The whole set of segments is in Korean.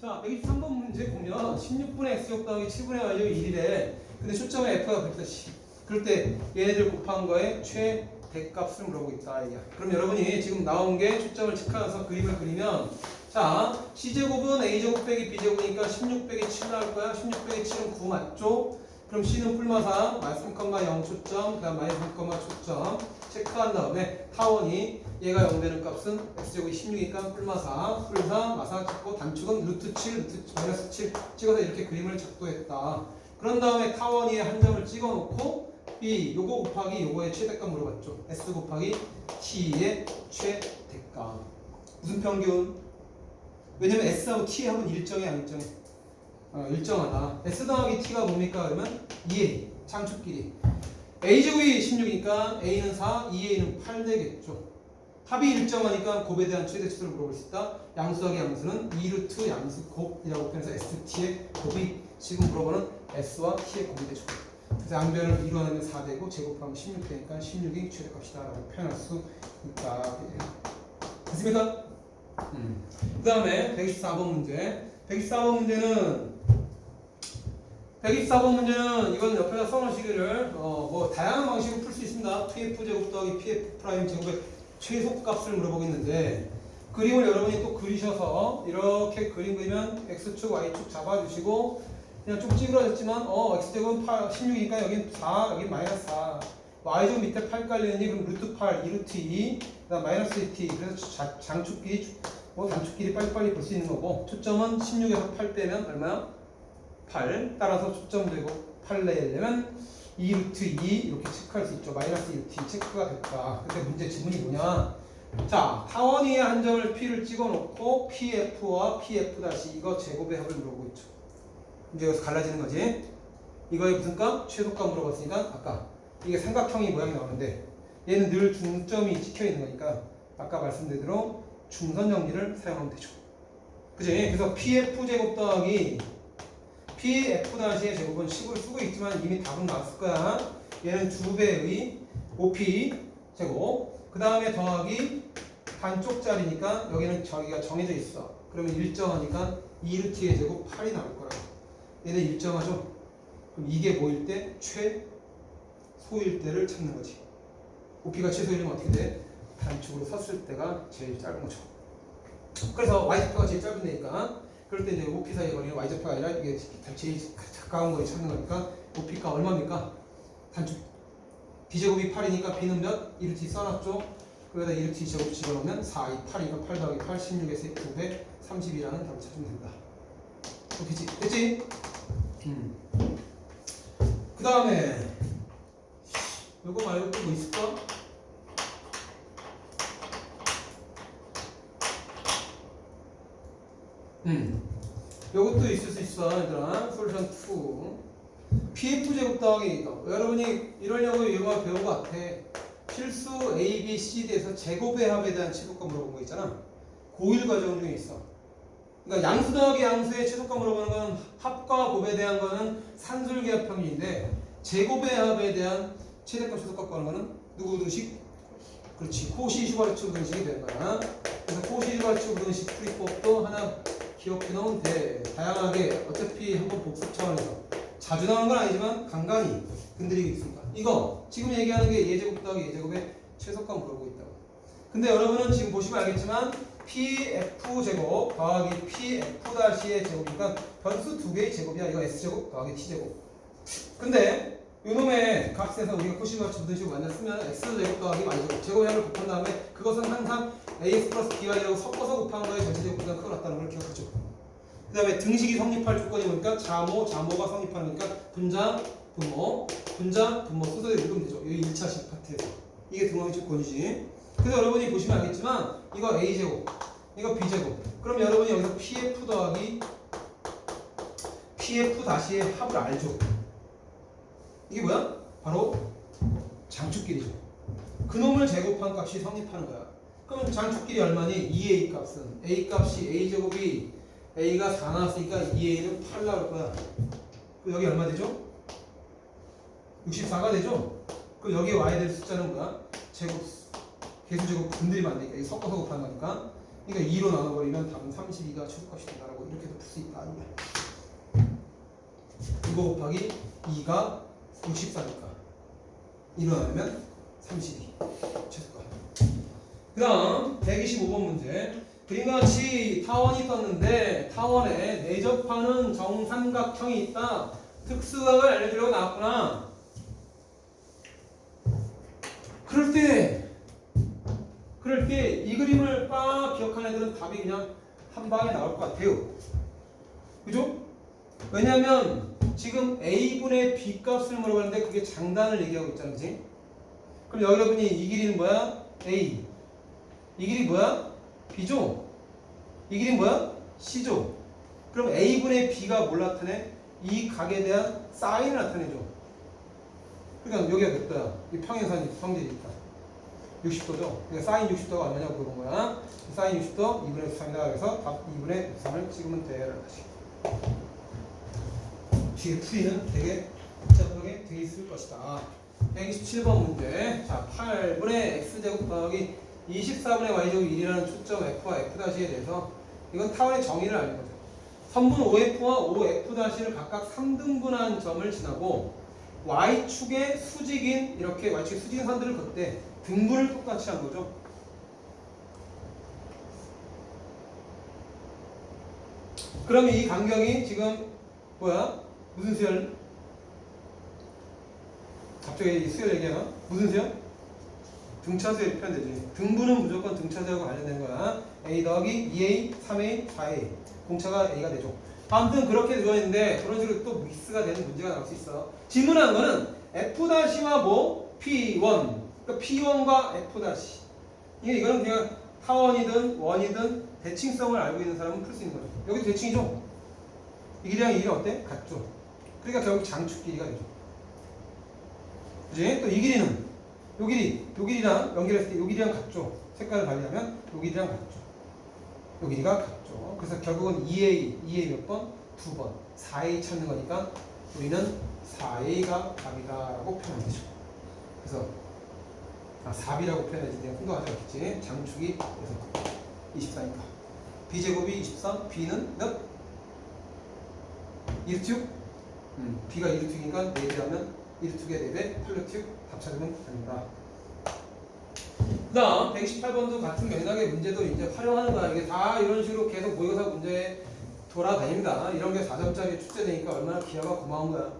자, 123번 문제 보면 16분의 x제곱 더하기 7분의 y제곱 1이래. 근데 초점에 f가 100다 그럴 때 얘네들 곱한 거에 최대값을 물어보고 있다. 이야. 그럼 여러분이 지금 나온 게 초점을 체크해서 그림을 그리면 자, c제곱은 a제곱 빼기 b제곱이니까 16 빼기 7 나올 거야. 16 빼기 7은 9 맞죠? 그럼 c는 뿔마사 마이너스 3,0 초점, 그 다음 마이너스 3, 초점 체크한 다음에 타원이 얘가 0 되는 값은 x제곱이 16이니까 뿔마사, 뿔사, 마사 찍고 단축은 루트 7, 루트 마이너스 7 찍어서 이렇게 그림을 작도했다. 그런 다음에 타원이의 한 점을 찍어놓고 b 요거 곱하기 요거의 최대값 물어봤죠. s 곱하기 t의 최대값. 무슨 평균? 왜냐면 s하고 t하고는 일정이 안 일정해. 어, 일정하다. S 더하기 T가 뭡니까? 그러면 2A 창축끼리 A제곱이 16이니까 A는 4, 2A는 8 되겠죠. 합이 일정하니까 곱에 대한 최대치를 물어볼 수 있다. 양수 더하기 양수는 2루트 양수 곱이라고 표현해서 ST의 곱이 지금 물어보는 S와 T의 곱이 되죠. 그래서 양변을 이루어내면 4 되고 제곱하면 16 되니까 16이 최대값이다 라고 표현할 수 있다. 됐습니까? 음. 그 다음에 124번 문제 124번 문제는 124번 문제는 이건 옆에다 써놓으시기를 어, 뭐 다양한 방식으로 풀 수 있습니다. PF 제곱 더하기 PF 프라임 제곱의 최소값을 물어보고 있는데 그림을 여러분이 또 그리셔서 이렇게 그림 그리면 x축 y축 잡아주시고 그냥 쭉 찌그러졌지만 어 x제곱은 8, 16이니까 여긴 4 여긴 마이너스 4 y제곱 밑에 8 깔려있니? 그럼 루트 8 2루트 2 그다음 마이너스 2t 그래서 자- 장축끼리 뭐 단축끼리 빨리빨리 볼 수 있는 거고 초점은 16에서 8 빼면 얼마야? 8 따라서 초점 되고 8 내려면 2 루트 2 이렇게 체크할 수 있죠 마이너스 2루트 2 체크가 됐다 근데 문제 지문이 뭐냐 자 타원위의 한 점을 P를 찍어놓고 PF와 PF 다시 이거 제곱의 합을 물어보고 있죠 이제 여기서 갈라지는 거지 이거의 무슨 값? 최소값 물어봤으니까 아까 이게 삼각형이 모양이 나오는데 얘는 늘 중점이 찍혀 있는 거니까 아까 말씀드린 대로 중선 정리를 사용하면 되죠. 그지? 그래서 PF 제곱 더하기 PF 다시의 제곱은 10을 쓰고 있지만 이미 답은 나왔을 거야. 얘는 두 배의 OP 제곱. 그 다음에 더하기 반쪽짜리니까 여기는 저기가 정해져 있어. 그러면 일정하니까 2루트의 제곱 8이 나올 거라고. 얘는 일정하죠? 그럼 이게 뭐일 때? 최소일 때를 찾는 거지. OP가 최소이면 어떻게 돼? 단축으로 섰을 때가 제일 짧은 거죠. 그래서 y좌표가 제일 짧은 데니까 그럴 때 이제 OP 사이의 거리는 y좌표가 아니라 이게 제일 가까운 거리 찾는 거니까 OP가 얼마입니까? 단축 b제곱이 8이니까 b는 몇? 1t 써놨죠? 그러다 1t 제곱 집어넣으면 4, 2, 8이니까 8 더하기 8, 16에서 9배 30이라는 답을 찾으면 된다. 됐지? 됐지? 음. 그 다음에 요거 말고 또 뭐 있을까? 음. 요것도 있을 수 있어, 얘들아. 솔루션 2. PF 제곱 더하기. 여러분이 이러려고 이거 배운 거 같아. 필수 A, B, C, D에서 제곱의 합에 대한 최소값 물어본 거 있잖아. 고1 과정 중에 있어. 그러니까 양수 더하기 양수의 최소값 물어보는 건 합과 곱에 대한 거는 산술기합 평균인데 제곱의 합에 대한 최대값 최소값 구하는 거는 누구 등식? 그렇지. 코시 슈바르츠 등식이 되는 거야. 그래서 코시 슈바르츠 등식 풀이법도 하나 기억해 놓으면 돼. 다양하게 어차피 한번 복습 차원에서 자주 나오는 건 아니지만 간간히 건드리고 있습니다. 이거 지금 얘기하는 게 예제곱 더하기 예제곱의 최소값 물어보고 있다고. 근데 여러분은 지금 보시면 알겠지만 PF 제곱 더하기 PF 다시의 제곱이니까 변수 두 개의 제곱이야. 이거 S 제곱 더하기 T 제곱. 근데 요놈의 값에서 우리가 부등식 완전 쓰면 X 제곱 더하기 Y 제곱 제곱량을 곱한 다음에 그것은 항상 AX 플러스 BY라고 섞어서 곱한 거에 전체 제곱보다 크게 났다는 걸 기억하죠. 그 다음에 등식이 성립할 조건이 뭐니까 자모, 자모가 성립하니까 분자, 분모, 분자, 분모 순서대로 읽으면 되죠. 여기 1차식 파트에서. 이게 등원의 조건이지. 그래서 여러분이 보시면 알겠지만 이거 A제곱, 이거 B제곱. 그럼 여러분이 여기서 PF 더하기 PF 다시의 합을 알죠. 이게 뭐야? 바로 장축끼리죠. 그놈을 제곱한 값이 성립하는 거야. 그럼 장축끼리 얼마니? 2A 값은 A 값이 A 제곱이 A가 4 나왔으니까 2A는 8 나올 거야. 그럼 여기 얼마 되죠? 64가 되죠? 그럼 여기에 와야 될 숫자는 뭐야? 제곱, 개수 제곱 되니까 이거 섞어서 곱하는 거니까 그러니까 2로 나눠버리면 답은 32가 최소값이 된다라고 이렇게도 풀 수 있다. 이거 곱하기 2가 64니까 2로 나누면 32 최소값. 그 다음 125번 문제 그림과 같이 타원이 떴는데 타원에 내접하는 정삼각형이 있다. 특수각을 알려주려고 나왔구나. 그럴 때, 그럴 때 이 그림을 빡 기억하는 애들은 답이 그냥 한 방에 나올 것 같아요. 그죠? 왜냐면 지금 A분의 B 값을 물어봤는데 그게 장단을 얘기하고 있잖아, 그지? 그럼 여러분이 이 길이는 뭐야? A. 이 길이 뭐야? B죠? 이 길이 뭐야? C죠? 그럼 A분의 B가 뭘 나타내? 이 각에 대한 사인을 나타내죠. 그러니까 여기가 몇 도야? 이 평행선이 성질이니까 60도죠. 그러니까 사인 60도가 얼마냐고 물어본 거야. 사인 60도 2분의 3이다. 그래서 답 2분의 3을 찍으면 돼. 거지. 뒤에 풀이는 되게 복잡하게 돼 있을 것이다. 127번 문제. 자, 8분의 x제곱 더하기 24분의 y제곱 1이라는 초점 f와 f'에 대해서 이건 타원의 정의를 아는 거죠. 선분 OF와 OF'를 각각 3등분한 점을 지나고 Y축의 수직인 이렇게 Y축의 수직인 선들을 걷되 등분을 똑같이 한 거죠. 그러면 이 간격이 지금 뭐야? 무슨 수열? 갑자기 이 수열 얘기하나? 무슨 수열? 등차수에 표현되지. 등분은 무조건 등차수하고 관련된 거야. A 더하기 2A, 3A, 4A. 공차가 A가 되죠. 아무튼 그렇게 되어 있는데 그런 식으로 또 믹스가 되는 문제가 나올 수 있어. 질문한 거는 F-와 뭐 P1. 그러니까 P1과 F- 이게 이거는 그냥 타원이든 원이든 대칭성을 알고 있는 사람은 풀 수 있는 거죠. 여기 대칭이죠. 이 길이랑 이 길이 어때? 같죠. 그러니까 결국 장축 길이가 되죠. 그지? 또 이 길이는 요 길이, 요 길이랑 연결했을 때 요 길이랑 같죠. 색깔을 달리하면 요 길이랑 같죠. 요 길이가 같죠. 그래서 결국은 2A, 2A 몇 번? 두 번. 4A 찾는 거니까 우리는 4A가 답이다라고 표현하면 되죠. 그래서 아, 4B라고 표현하지 내가 혼동하지 않겠지. 장축이 그래서 24니까. B제곱이 23, B는 몇? 1툭? 음, B가 1툭이니까 4배하면 1툭에 4배, 8툭 답 찾으면 됩니다. 그 다음 128번도 같은 맥락의 문제도 이제 활용하는 거야. 이게 다 이런 식으로 계속 모의고사 문제에 돌아다닙니다. 이런 게 4점짜리 출제되니까 얼마나 기아가 고마운 거야.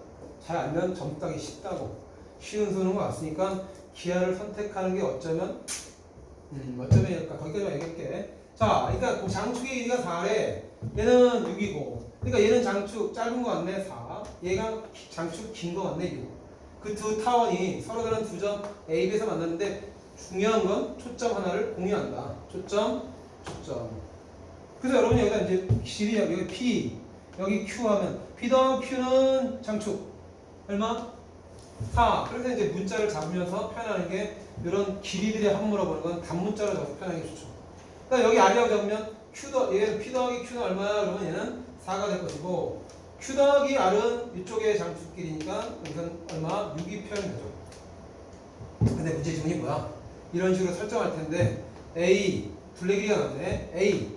잘 알면 점 따기 쉽다고. 쉬운 수능은 왔으니까 기아를 선택하는 게 어쩌면 음, 어쩌면 거기까지만 얘기할게. 자, 그러니까 그 장축의 길이가 4래. 얘는 6이고. 그러니까 얘는 장축 짧은 거 같네 4. 얘가 장축 긴 거 같네 6. 그 두 타원이 서로 다른 두 점 A, B에서 만났는데 중요한 건 초점 하나를 공유한다. 초점, 초점. 그래서 여러분이 여기다 이제 길이 여기 P, 여기 Q 하면 P 더하기 Q는 장축 얼마? 4. 그래서 이제 문자를 잡으면서 표현하는 게 이런 길이들의 합 물어 보는 건 단문자로 적어서 표현하는 게 좋죠. 그러니까 여기 R이라고 잡으면 Q 더, 얘는 P 더하기 Q는 얼마야? 그러면 얘는 4가 될 것이고 Q 더하기 R은 이쪽의 장축길이니까 여기서는 얼마? 6이 표현이 되죠. 근데 문제 지문이 뭐야? 이런 식으로 설정할 텐데 A 둘레 길이가 나오네. A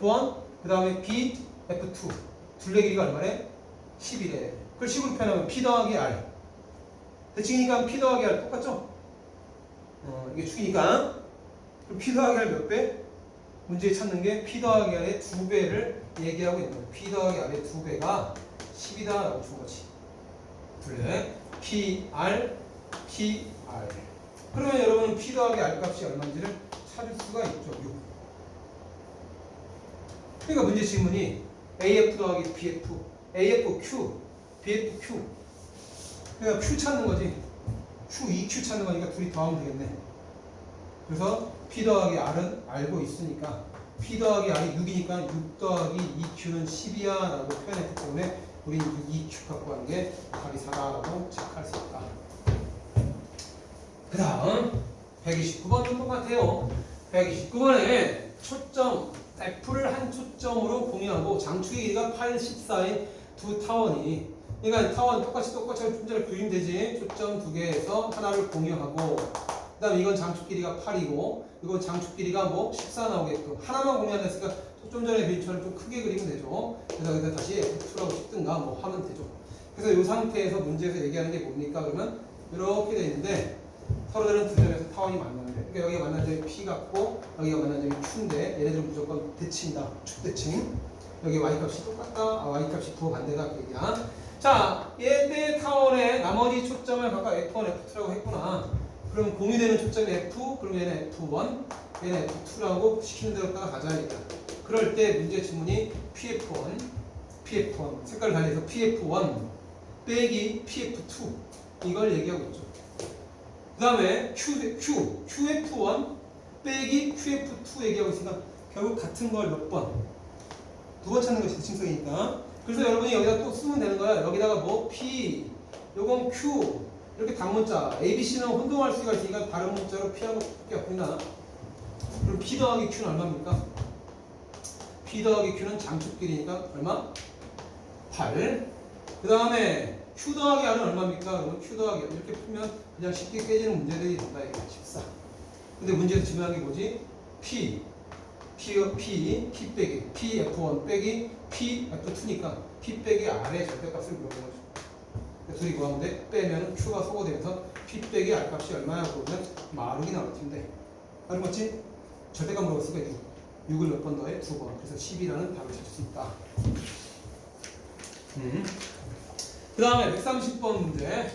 F1 그 다음에 B F2 둘레 길이가 얼마래? 10이래. 그걸 10으로 표현하면 P 더하기 R 대칭이니까 P 더하기 R 똑같죠? 어, 이게 축이니까 그럼 P 더하기 R 몇 배? 문제에 찾는 게 P 더하기 R의 두 배를 얘기하고 있는 거예요. P 더하기 R의 두 배가 10이다 라고 준 거지. 둘레 P R P R 그러면 여러분은 P 더하기 R 값이 얼마인지를 찾을 수가 있죠. 6. 그러니까 문제 질문이 AF 더하기 BF, AF Q, BF Q. 그러니까 Q 찾는 거지. Q, EQ 찾는 거니까 둘이 더하면 되겠네. 그래서 P 더하기 R은 알고 있으니까 P 더하기 R이 6이니까 6 더하기 EQ는 10이야 라고 표현했기 때문에 우리는 2EQ 갖고 하는 게 답이 4다라고 체크할 수 있다. 그 다음 129번도 똑같아요. 129번에 초점 F를 한 초점으로 공유하고 장축의 길이가 8, 14인 두 타원이 그러니까 타원 똑같이 똑같이 좀 전에 그림 되지 초점 두 개에서 하나를 공유하고 그 다음 이건 장축 길이가 8이고 이건 장축 길이가 뭐 14 나오게끔 하나만 공유하냈으니까 좀 전에 빌처럼 좀 크게 그리면 되죠. 그래서 여기다 다시 F2라고 찍든가 뭐 하면 되죠. 그래서 이 상태에서 문제에서 얘기하는 게 뭡니까? 그러면 이렇게 돼 있는데 서로 다른 두 점에서 타원이 만나는데 그러니까 여기가 만난 점이 P 같고 여기가 만난 점이 Q인데 얘네들은 무조건 대칭이다. 축대칭. 여기 y값이 똑같다. 아, y값이 부호 반대다. 그 얘기야. 자, 얘때 타원의 나머지 초점을 각각 F1, F2라고 했구나. 그럼 공유되는 초점이 F, 그럼 얘는 F1, 얘는 F2라고 시키는 대로 따라가자. 얘기야. 그럴 때 문제 지문이 PF1, PF1, 색깔 달리해서 PF1 빼기 PF2 이걸 얘기하고 있죠. 그 다음에 Q, Q, QF1 빼기 QF2 얘기하고 있으니까 결국 같은 걸 몇 번? 두 번 찾는 것이 대칭성이니까. 그래서 여러분이 여기다 또 쓰면 되는 거야. 여기다가 뭐 P, 요건 Q 이렇게 단문자 A, B, C는 혼동할 수가 있으니까 다른 문자로 P하고 밖에 없구나. 그럼 P 더하기 Q는 얼마입니까? P 더하기 Q는 장축끼리니까 얼마? 8. 그 다음에 Q 더하기 R은 얼마입니까? 그러면 Q 더하기 이렇게 풀면 그냥 쉽게 깨지는 문제들이 된다 이게 14. 근데 문제에서 중요한 게 뭐지? P P, P, P 빼기 P F1 빼기 P F2니까 P 빼기 R의 절대값을 물어보는 거죠. 그래서 둘이 구하는데 빼면 Q가 소거되면서 P 빼기 R 값이 얼마냐 그러면 마르기 나올 텐데 알맞지 절대값 물어봤으니까 이제 6을 몇 번 더해? 두 번. 그래서 10이라는 답을 찾을 수 있다. 음. 그 다음에 130번 문제.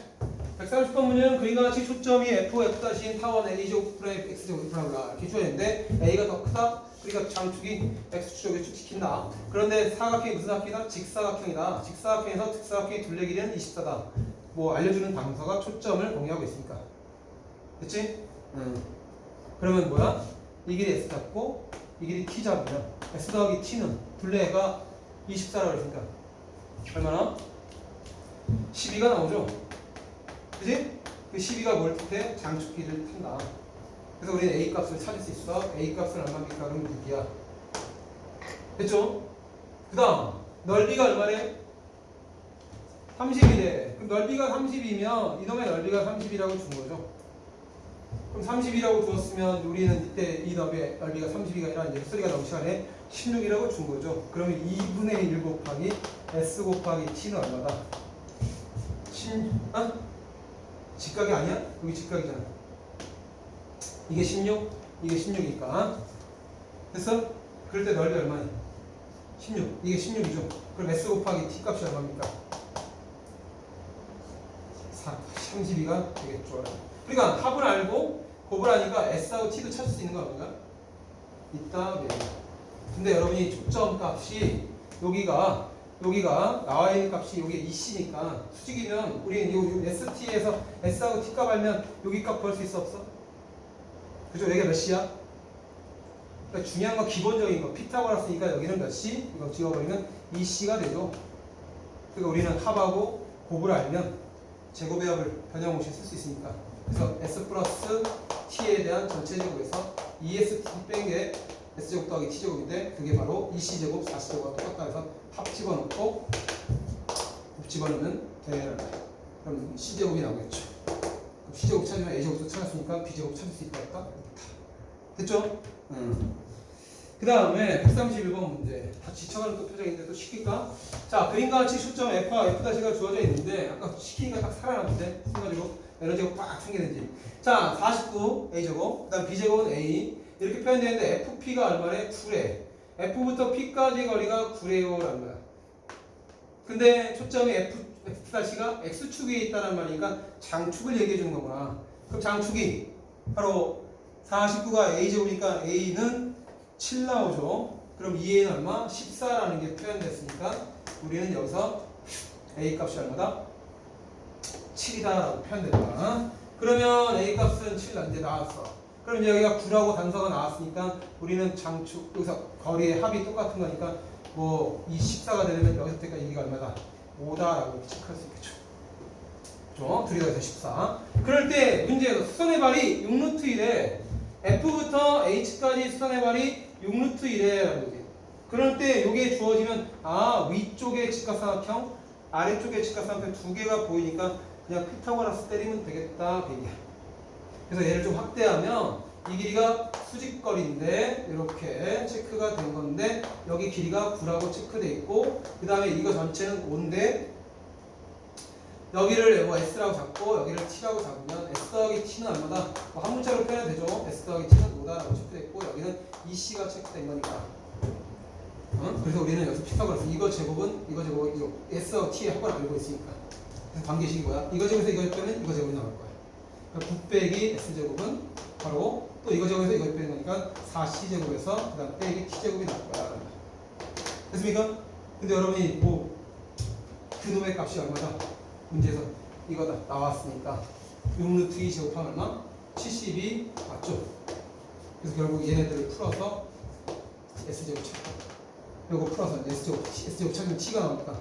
130번 문제는 그림과 같이 초점이 F, F-인 타원 A제곱 프라임 X제곱 프라임라 이렇게 줘야되는데 A가 더 크다? 그러니까 장축이 X축에 축시킨다. 그런데 사각형이 무슨 사각형이다? 직사각형이다. 직사각형에서 특사각형의 둘레 길이는 24다. 뭐 알려주는 단서가 초점을 공유하고 있으니까. 그치? 응. 그러면 뭐야? 이 길이 S 잡고 이 길이 T 잡으면 S 더하기 T는 둘레가 24라고 했으니까 얼마나? 12가 나오죠? 그지? 그 12가 뭘 뜻해? 장축기를 탄다. 그래서 우리는 A 값을 찾을 수 있어. A 값은 얼마입니까? 그럼 6이야. 됐죠? 그 다음, 넓이가 얼마래? 30이래. 그럼 넓이가 30이면 이놈의 넓이가 30이라고 준 거죠. 그럼 30이라고 주었으면 우리는 이때 이 넓이의 넓이가 30이가 아니라 이제 소리가 나온 시간에 16이라고 준 거죠. 그러면 2분의 1 곱하기 S 곱하기 T는 얼마다? 10, 아? 직각이 아니야? 여기 직각이잖아. 이게 16, 이게 16이니까. 됐어? 그럴 때 넓이 얼마니? 16. 이게 16이죠. 그럼 S 곱하기 T 값이 얼마입니까? 4, 32가 되겠죠. 그러니까 합을 알고 곱을 하니까 S하고 T도 찾을 수 있는 거 아닌가? 있다, 네. 근데 여러분이 초점 값이 여기가 여기가 나와 있는 값이 여기 EC니까 수직이면 우리 요 ST에서 S하고 T 값 알면 여기 값 구할 수 있어 없어? 그죠? 여기가 몇 시야? 그러니까 중요한 건 기본적인 거 피타고라스니까 여기는 몇 시? 이거 지워버리면 2C가 되죠. 그러니까 우리는 합하고 곱을 알면 제곱의 합을 변형모션 쓸수 있으니까 그래서 S 플러스 T에 대한 전체 제곱에서 2ST 뺀게 S제곱 더하기 T제곱인데 그게 바로 2C제곱 4C제곱과 똑같다 해서 합 집어넣고 곱 집어넣으면 되는 그럼 C제곱이 나오겠죠 C제곱 찾으면 A제곱도 찾았으니까 B제곱 찾을 수 있다 할까? 됐죠? 음. 그 다음에 131번 문제 다 지쳐가는 또 표정인데 또 시킬까? 자 그림과 같이 초점 F와 F'가 주어져 있는데 아까 시키니까 딱 살아남는데 써가지고 에너지가 빡 생기는지 자 49 A제곱 그 다음 B제곱은 A 이렇게 표현되는데 FP가 얼마래? 9래 F부터 P까지 거리가 9래요 라는 거야 근데 초점이 F, F-가 X축에 있다는 말이니까 장축을 얘기해 주는 거구나 그럼 장축이 바로 49가 A제곱이니까 A는 7 나오죠. 그럼 2A는 얼마? 14라는 게 표현됐으니까 우리는 여기서 A 값이 얼마다? 7이다라고 표현된다. 그러면 A 값은 7 이제 나왔어. 그럼 여기가 9라고 단서가 나왔으니까 우리는 장축 여기서 거리의 합이 똑같은 거니까 뭐 이 14가 되려면 여기서부터까지 이게 얼마다? 5다라고 이렇게 체크할 수 있겠죠. 그죠? 둘이 더해서 14. 그럴 때 문제에서 수선의 발이 6루트 1에 F부터 H까지 수선의 발이 6루트 1에라는 거지. 그럴 때 이게 주어지면 아 위쪽에 직각삼각형 아래쪽에 직각삼각형 두 개가 보이니까 그냥 피타고라스 때리면 되겠다 그 얘기야. 그래서 얘를 좀 확대하면 이 길이가 수직거리인데 이렇게 체크가 된 건데 여기 길이가 9라고 체크돼 있고 그 다음에 이거 전체는 5인데 여기를 뭐 S라고 잡고 여기를 T라고 잡으면 S 더하기 T는 얼마다? 뭐 한 문자로 표현해도 되죠. S 더하기 T는 5다라고 체크돼 있고 여기는 EC가 체크된 거니까. 어? 그래서 우리는 여기서 피타고라스 이거 제곱은 이거 제곱은 이거 S와 T의 합을 알고 있으니까. 관계식이 뭐야? 이거 제곱에서 이거 빼면 이거 제곱이 나올 거야. 그러니까 9 빼기 S 제곱은 바로 또 이거 제곱에서 이거 빼는 거니까 4C 제곱에서 그 다음 빼기 T 제곱이 나올 거야. 됐습니까? 근데 여러분이 뭐 그놈의 값이 얼마다? 문제에서 이거다 나왔으니까 6루트 2 제곱하면 얼마? 72 맞죠? 그래서 결국 얘네들을 풀어서 S 제곱 찾고 이거 풀어서 S 제곱 S 제곱 찾으면 T가 나오니까